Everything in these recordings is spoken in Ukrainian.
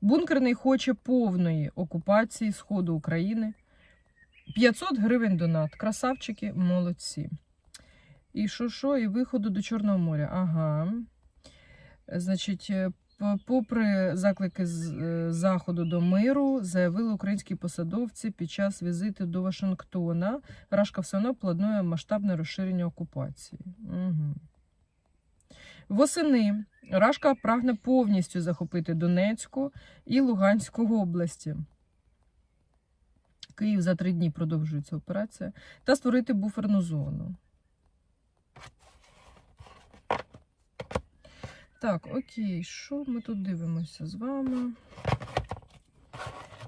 Бункерний хоче повної окупації Сходу України. 500 гривень донат. Красавчики, молодці. І що, що, і виходу до Чорного моря. Ага. Значить, е, попри заклики з е, заходу до миру, заявили українські посадовці під час візиту до Вашингтона. Рашка все одно планує масштабне розширення окупації. Угу. Восени Рашка прагне повністю захопити Донецьку і Луганську області. Київ за три дні продовжується операція, та створити буферну зону. Так, окей, що ми тут дивимося з вами?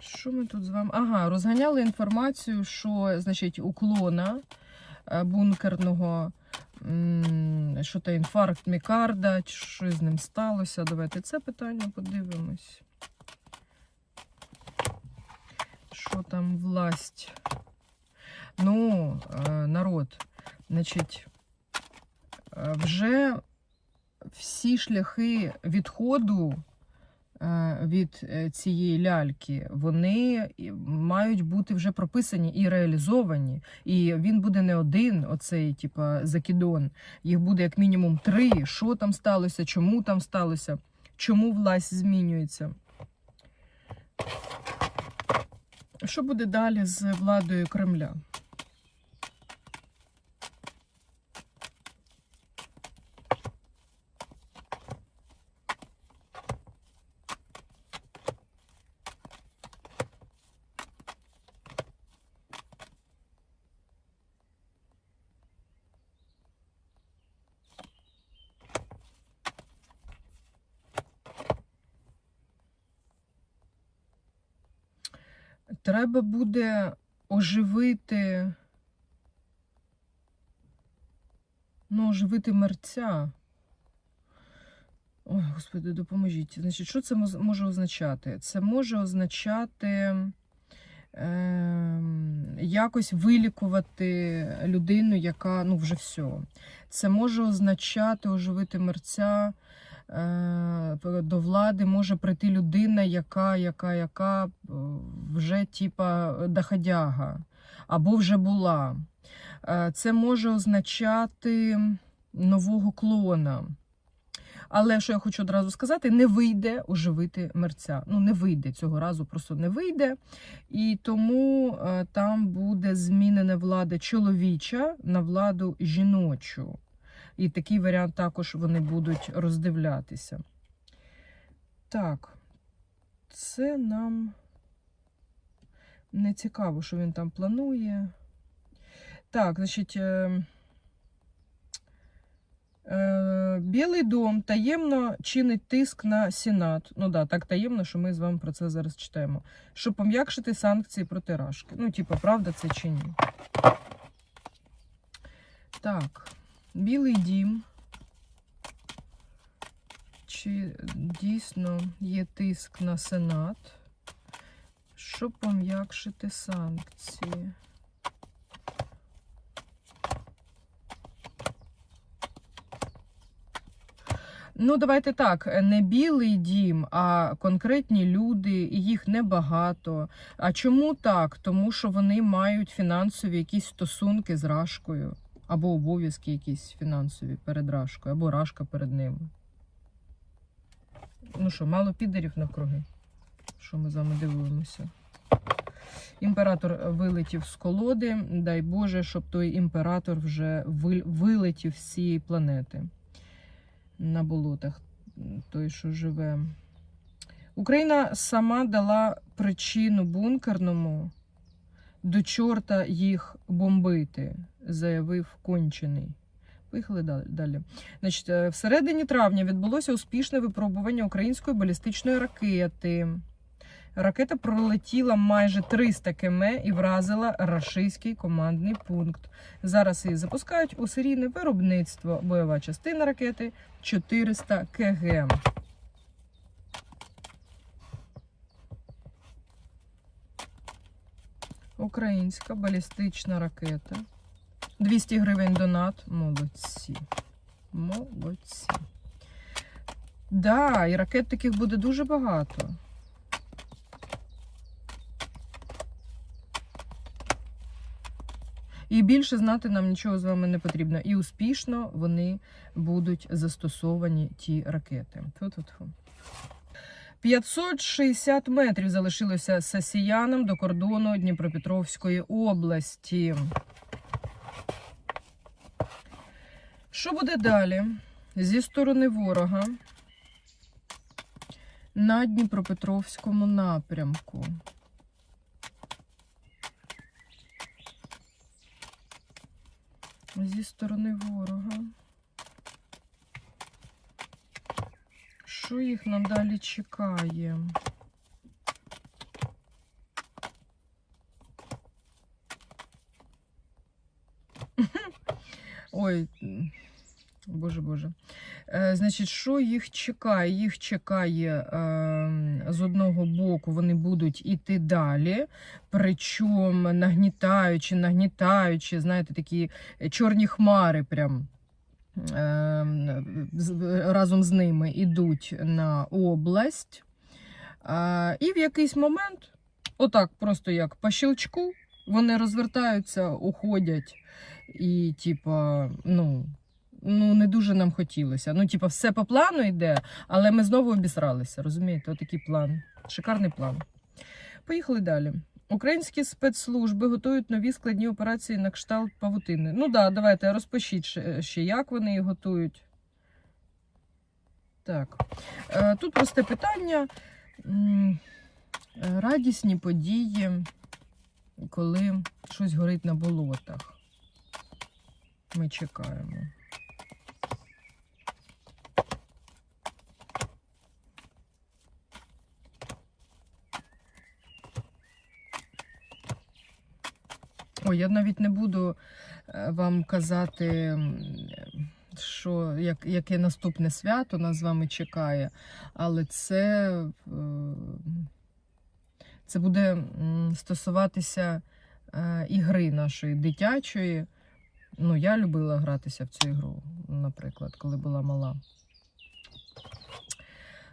Що ми тут з вами? Ага, розганяли інформацію, що, значить, уклона е, бункерного, що то інфаркт мікарда, чи що з ним сталося. Давайте це питання подивимось. Що там власть? Ну, е, народ, значить, е, вже всі шляхи відходу від е, цієї ляльки, вони мають бути вже прописані і реалізовані. І він буде не один, оцей, типа, закидон. Їх буде як мінімум три. Що там сталося, чому там сталося, чому власть змінюється. Що буде далі з владою Кремля? Треба буде оживити. Ну, оживити мерця. Ой, господи, допоможіть. Значить, що це може означати? Це може означати е, якось вилікувати людину, яка ну вже все. Це може означати оживити мерця. Е, до влади може прийти людина, яка, яка, яка е, вже типа доходяга, або вже була. Е, Це може означати нового клона. Але що я хочу одразу сказати, не вийде оживити мерця. Ну, не вийде цього разу, просто не вийде. І тому там буде змінена влада чоловіча на владу жіночу. І такий варіант також вони будуть роздивлятися. Так, це нам не цікаво, що він там планує. Так, значить. Е... Е, Білий дом таємно чинить тиск на Сенат. Ну да, так таємно, що ми з вами про це зараз читаємо. Щоб пом'якшити санкції проти Рашки. Ну, типу, правда це чи ні? Так, Білий дім. Чи дійсно є тиск на Сенат? Щоб пом'якшити санкції? Ну, давайте так, не білий дім, а конкретні люди, їх небагато. А чому так? Тому що вони мають фінансові якісь стосунки з Рашкою, або обов'язки якісь фінансові перед Рашкою, або Рашка перед ними. Ну що, мало підерів навкруги? Що ми з вами дивуємося? Імператор вилетів з колоди. Дай Боже, щоб той імператор вже вилетів з цієї планети на болотах, той, що живе. Україна сама дала причину бункерному до чорта їх бомбити, заявив кончений. Поїхали далі-. Значить, е, в середині травня відбулося успішне випробування української балістичної ракети. Ракета пролетіла майже 300 км і вразила рашистський командний пункт. Зараз її запускають у серійне виробництво. Бойова частина ракети 400 кг. Українська балістична ракета. 200 гривень донат. Молодці. Молодці. Да, і ракет таких буде дуже багато. І більше знати нам нічого з вами не потрібно. І успішно вони будуть застосовані ті ракети. Ту-ту-ту. 560 метрів залишилося сасіянам до кордону Дніпропетровської області. Що буде далі? Зі сторони ворога на Дніпропетровському напрямку. Зі сторони ворога. Що їх надалі чекає? Ой, боже Боже. Е, значить, що їх чекає? Їх чекає е, з одного боку, вони будуть іти далі, причому нагнітаючи, нагнітаючи, знаєте, такі чорні хмари прям. е, Разом з ними йдуть на область, і в якийсь момент, отак, просто як по щелчку, вони розвертаються, уходять, і, типа, ну, ну, не дуже нам хотілося. Ну, типа, все по плану йде, але ми знову обісралися, розумієте? Отакий план. Шикарний план. Поїхали далі. Українські спецслужби готують нові складні операції на кшталт павутини. Ну да, давайте розпишіть ще, як вони їх готують. Так. Е, Тут просте питання. Радісні події, коли щось горить на болотах. Ми чекаємо. Ой, я навіть не буду е, вам казати, що, як, яке наступне свято нас з вами чекає, але це, е, це буде стосуватися е, ігри нашої дитячої. Ну, я любила гратися в цю ігру, наприклад, коли була мала.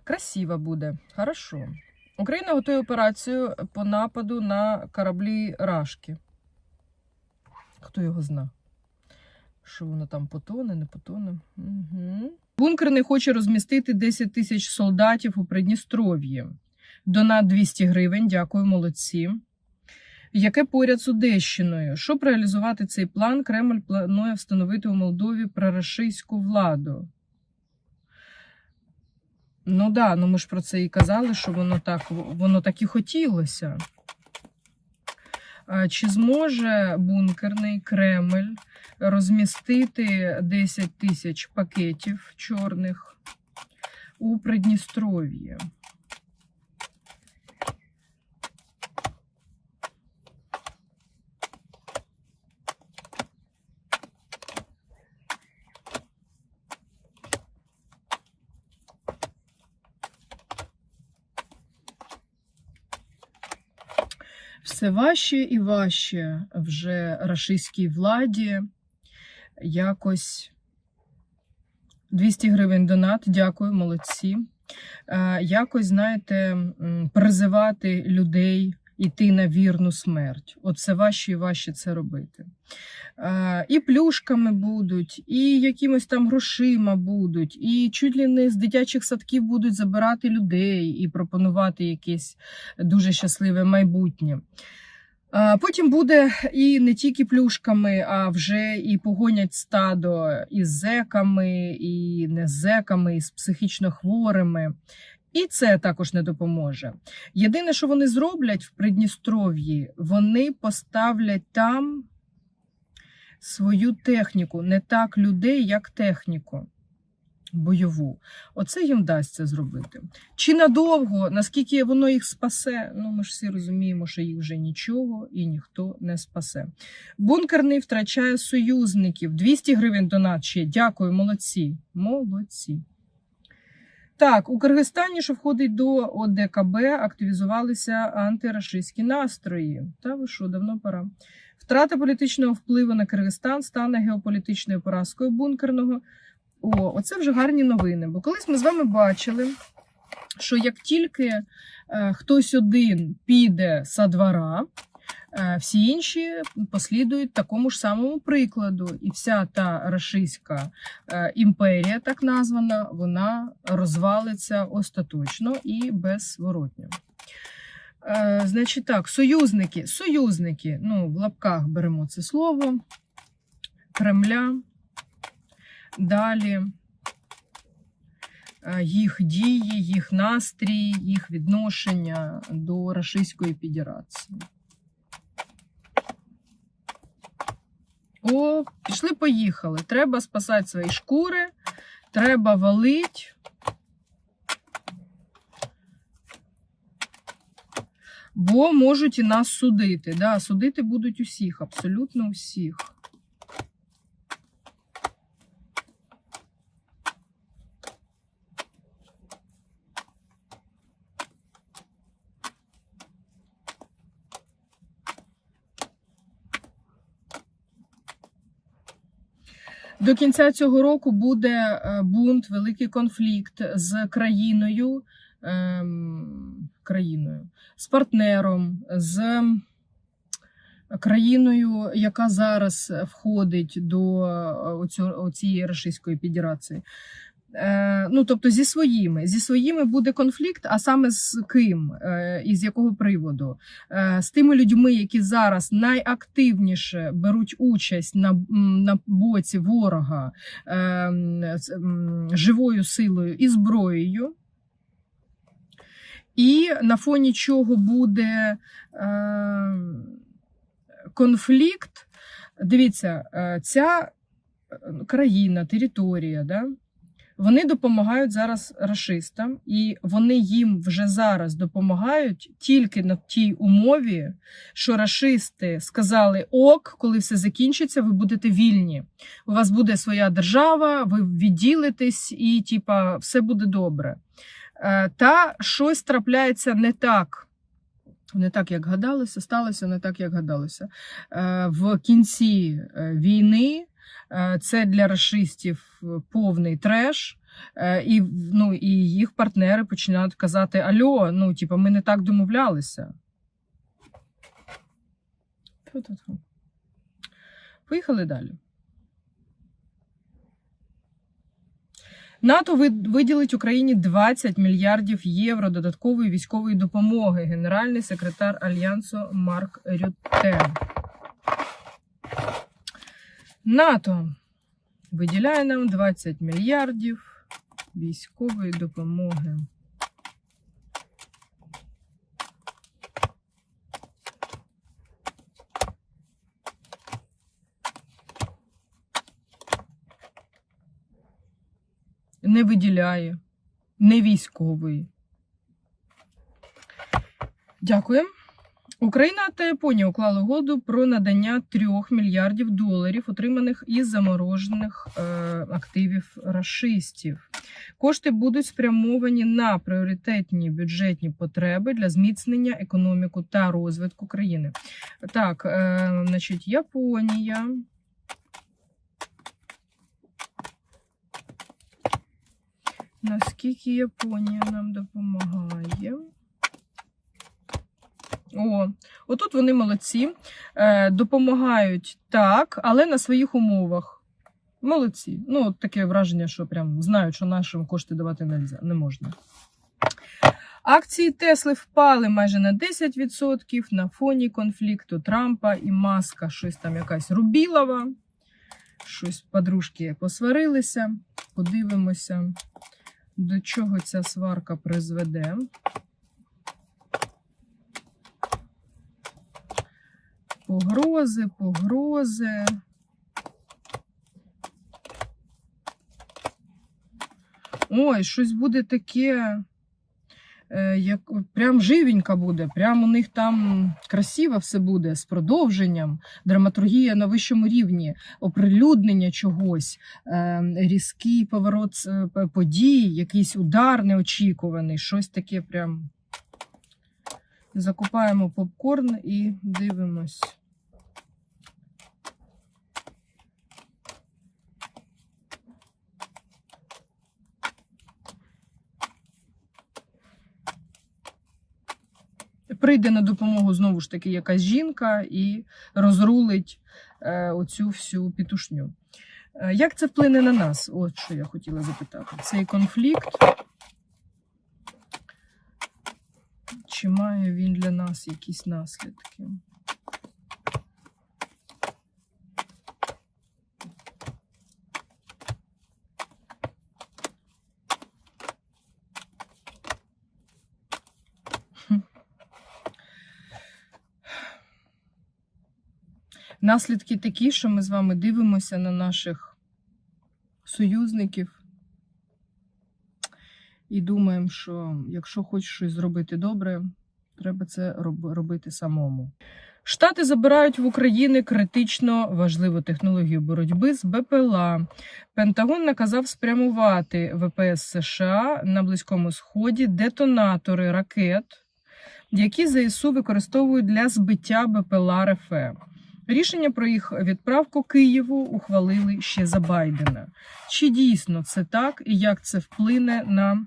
Красиво буде. Хорошо. Україна готує операцію по нападу на кораблі Рашки. Хто його зна? Що воно там потоне, не потоне? Угу. Бункер не хоче розмістити 10 тисяч солдатів у Придністров'ї. Донат 200 гривень. Дякую, молодці. Яке поряд з Одещиною? Щоб реалізувати цей план, Кремль планує встановити у Молдові прорашистську владу. Ну да, ну ми ж про це і казали, що воно так, воно так і хотілося. Чи зможе бункерний Кремль розмістити 10 тисяч пакетів чорних у Придністров'ї? Все важче і важче вже рашистській владі якось 200 гривень донат, дякую, молодці. Е, Якось, знаєте, призивати людей іти на вірну смерть. Все важче і важче це робити. І плюшками будуть, і якимось там грошима будуть, і чуть ли не з дитячих садків будуть забирати людей і пропонувати якесь дуже щасливе майбутнє. Потім буде і не тільки плюшками, а вже і погонять стадо із зеками, і не з зеками, і з психічно хворими. І це також не допоможе. Єдине, що вони зроблять в Придністров'ї, вони поставлять там свою техніку, не так людей, як техніку бойову. Оце їм вдасться зробити. Чи надовго, наскільки воно їх спасе? Ну, ми ж всі розуміємо, що їх вже нічого і ніхто не спасе. Бункерний втрачає союзників. 200 гривень донат ще. Дякую, молодці. Молодці. Так, у Киргизстані, що входить до ОДКБ, активізувалися антирашистські настрої. Та ви що, давно пора. Втрата політичного впливу на Киргизстан стане геополітичною поразкою бункерного. О, оце вже гарні новини. Бо колись ми з вами бачили, що як тільки е, хтось один піде са двора, Всі інші послідують такому ж самому прикладу, і вся та рашистська е, імперія, так названа, вона розвалиться остаточно і беззворотньо. Е, Значить так, союзники, союзники, ну, в лапках беремо це слово, Кремля, далі е, їх дії, їх настрій, їх відношення до Російської Федерації. О, пішли, поїхали. Треба спасати свої шкури, треба валить. Бо можуть і нас судити. Да, судити будуть усіх, абсолютно усіх. До кінця цього року буде е, бунт, великий конфлікт з країною, ем, країною, з партнером, з країною, яка зараз входить до е, цієї Російської Федерації. Е, ну, тобто зі своїми. Зі своїми буде конфлікт, а саме з ким е, і з якого приводу? Е, з тими людьми, які зараз найактивніше беруть участь на, на боці ворога живою силою і зброєю. І на фоні чого буде конфлікт. Дивіться, ця країна, територія, да, вони допомагають зараз рашистам, і вони їм вже зараз допомагають тільки на тій умові, що рашисти сказали: ок, коли все закінчиться, ви будете вільні. У вас буде своя держава, ви відділитесь, і типа все буде добре. Е, Та щось трапляється не так. Не так, як гадалося, сталося не так, як гадалося. Е, В кінці е, війни це для расистів повний треш. Е, І, ну, і їх партнери починають казати: Альо, ну, типу, ми не так домовлялися. Поїхали далі. НАТО виділить Україні 20 мільярдів євро додаткової військової допомоги. Генеральний секретар Альянсу Марк Рютте. НАТО виділяє нам 20 мільярдів військової допомоги. Не виділяє, не військовий. Дякую. Україна та Японія уклали угоду про надання 3 мільярдів доларів, отриманих із заморожених е, активів рашистів. Кошти будуть спрямовані на пріоритетні бюджетні потреби для зміцнення економіку та розвитку країни. Так, е, значить, Японія. Наскільки Японія нам допомагає? О, отут вони молодці. Е, допомагають так, але на своїх умовах. Молодці. Ну, от таке враження, що прям знають, що нашим кошти давати не можна. Акції Тесли впали майже на 10% на фоні конфлікту Трампа і Маска. Щось там якась Рубілова. Щось подружки посварилися. Подивимося, до чого ця сварка призведе. Погрози, погрози. Ой, щось буде таке, е, як прям живенька буде. Прям у них там красиво все буде з продовженням, драматургія на вищому рівні, оприлюднення чогось, е, різкий поворот е, подій, якийсь удар неочікуваний, щось таке прям. Закупаємо попкорн і дивимось. Прийде на допомогу знову ж таки якась жінка і розрулить е, оцю всю пітушню. Е, Як це вплине на нас? От що я хотіла запитати. Цей конфлікт. Чи має він для нас якісь наслідки? Наслідки такі, що ми з вами дивимося на наших союзників і думаємо, що якщо хочеш щось зробити добре, треба це робити самому. Штати забирають в України критично важливу технологію боротьби з БПЛА. Пентагон наказав спрямувати ВПС США на Близькому Сході детонатори ракет, які ЗСУ використовують для збиття БПЛА РФ. Рішення про їх відправку Києву ухвалили ще за Байдена. Чи дійсно це так і як це вплине на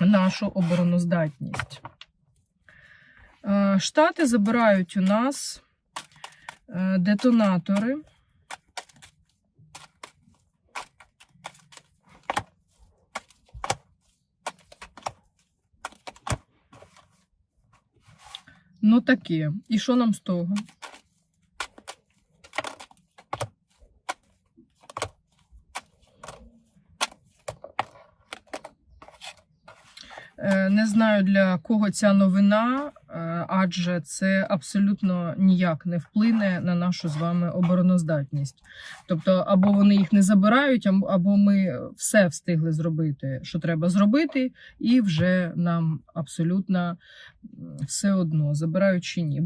нашу обороноздатність? Е, Штати забирають у нас е, детонатори. Ну таке. І що нам з того? Е, Не знаю для кого ця новина, е, адже це абсолютно ніяк не вплине на нашу з вами обороноздатність. Тобто, або вони їх не забирають, або- ми все встигли зробити, що треба зробити, і вже нам абсолютно все одно забирають чи ні.